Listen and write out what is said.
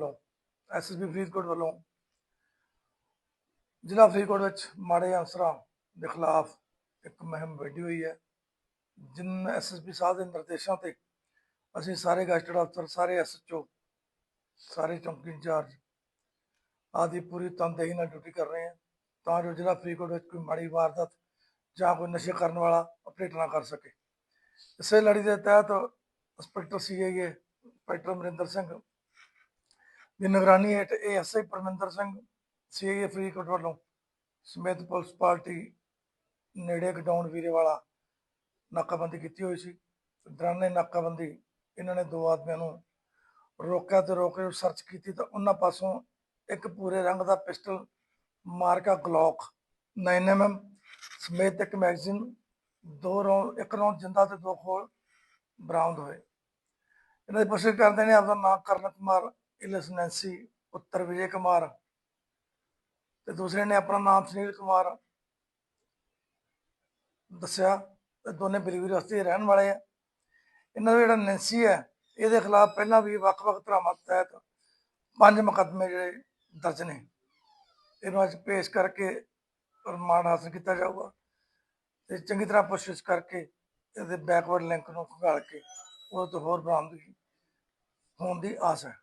ਵੱਲੋਂ ਐਸਐਸਬੀ ਫਰੀਦਕੋਟ ਵੱਲੋਂ ਜ਼ਿਲ੍ਹਾ ਫਰੀਦਕੋਟ ਵਿੱਚ ਮਾੜੇ ਅਫਸਰਾਂ ਦੇ ਖਿਲਾਫ ਇੱਕ ਮੁਹਿੰਮ ਵਿੱਢੀ ਹੋਈ ਹੈ, ਜਿਨ ਐਸਐਸਪੀ ਸਾਹਿਬ ਦੇ ਨਿਰਦੇਸ਼ਾਂ ਤੇ ਅਸੀਂ ਸਾਰੇ ਗੈਸਟਡ ਅਫਸਰ, ਸਾਰੇ ਐਸਐਚਓ ਸਾਰੇ ਚੌਂਕੀ ਇੰਚਾਰਜ ਆਦਿ ਪੂਰੀ ਤਨਦੇਹੀ ਨਾਲ ਡਿਊਟੀ ਕਰ ਰਹੇ ਹਾਂ, ਤਾਂ ਜੋ ਜ਼ਿਲ੍ਹਾ ਫਰੀਦਕੋਟ ਵਿੱਚ ਕੋਈ ਮਾੜੀ ਵਾਰਦਾਤ ਜਾਂ ਕੋਈ ਨਸ਼ੇ ਕਰਨ ਵਾਲਾ ਆਪਰੇਟ ਨਾ ਕਰ ਸਕੇ। ਇਸੇ ਲੜੀ ਦੇ ਤਹਿਤ inspector CIA inspector Amarinder Singh ਦੀ ਨਿਗਰਾਨੀ ਹੇਠ ਏਐਸਆਈ ਪਰਮਿੰਦਰ ਸਿੰਘ ਸੀਆਈਏ ਫਰੀਕੋਟ ਵੱਲੋਂ ਸਮੇਤ ਪੁਲਿਸ ਪਾਰਟੀ ਨੇੜੇ ਗਡਾਉਣ ਵੀਰੇ ਵਾਲਾ ਨਾਕਾਬੰਦੀ ਕੀਤੀ ਹੋਈ ਸੀ। ਦੌਰਾਨੇ ਨਾਕਾਬੰਦੀ ਇਹਨਾਂ ਨੇ ਦੋ ਆਦਮੀਆਂ ਨੂੰ ਰੋਕਿਆ ਤੇ ਰੋਕ ਕੇ ਸਰਚ ਕੀਤੀ ਤਾਂ ਉਹਨਾਂ ਪਾਸੋਂ ਇੱਕ ਪੂਰੇ ਰੰਗ ਦਾ ਪਿਸਟਲ ਮਾਰਕਾ ਗਲੌਕ 9mm ਸਮੇਤ ਇੱਕ ਮੈਗਜ਼ੀਨ, ਦੋ ਰੌਂ, ਇੱਕ ਰੌਂ ਜਿੰਦਾ ਤੇ ਦੋ ਖੋਲ ਬਰਾਮਦ ਹੋਏ। ਇਹਨਾਂ ਦੀ ਪੁੱਛਗਿੱਛ ਕਰਦੇ ਨੇ ਆਪਦਾ ਨਾਮ ਕਰਨ ਕੁਮਾਰ ਇਲਸ ਨੈਂਸੀ ਪੁੱਤਰ ਵਿਜੇ ਕੁਮਾਰ ਤੇ ਦੂਸਰੇ ਨੇ ਆਪਣਾ ਨਾਮ ਸੁਨੀਲ ਕੁਮਾਰ ਦੱਸਿਆ ਤੇ ਦੋਨੇ ਬਰੀਵੀ ਰਸਤੇ ਦੇ ਰਹਿਣ ਵਾਲੇ ਆ। ਇਹਨਾਂ ਦਾ ਜਿਹੜਾ ਨੈਂਸੀ ਹੈ, ਇਹਦੇ ਖਿਲਾਫ ਪਹਿਲਾਂ ਵੀ ਵੱਖ-ਵੱਖ ਧਰਾਵਾਂ ਤਹਿਤ ਪੰਜ ਮੁਕੱਦਮੇ ਜਿਹੜੇ ਦਰਜ ਨੇ। ਇਹਨੂੰ ਅੱਜ ਪੇਸ਼ ਕਰਕੇ ਰਿਮਾਂਡ ਹਾਸਲ ਕੀਤਾ ਜਾਊਗਾ ਤੇ ਚੰਗੀ ਤਰ੍ਹਾਂ ਪੁੱਛਗਿੱਛ ਕਰਕੇ ਇਹਦੇ ਬੈਕਵਰਡ ਲਿੰਕ ਨੂੰ ਖੰਗਾਲ ਕੇ ਉਹ ਤੋਂ ਹੋਰ ਬਰਾਮਦਗੀ ਹੋਣ ਦੀ ਆਸ ਹੈ।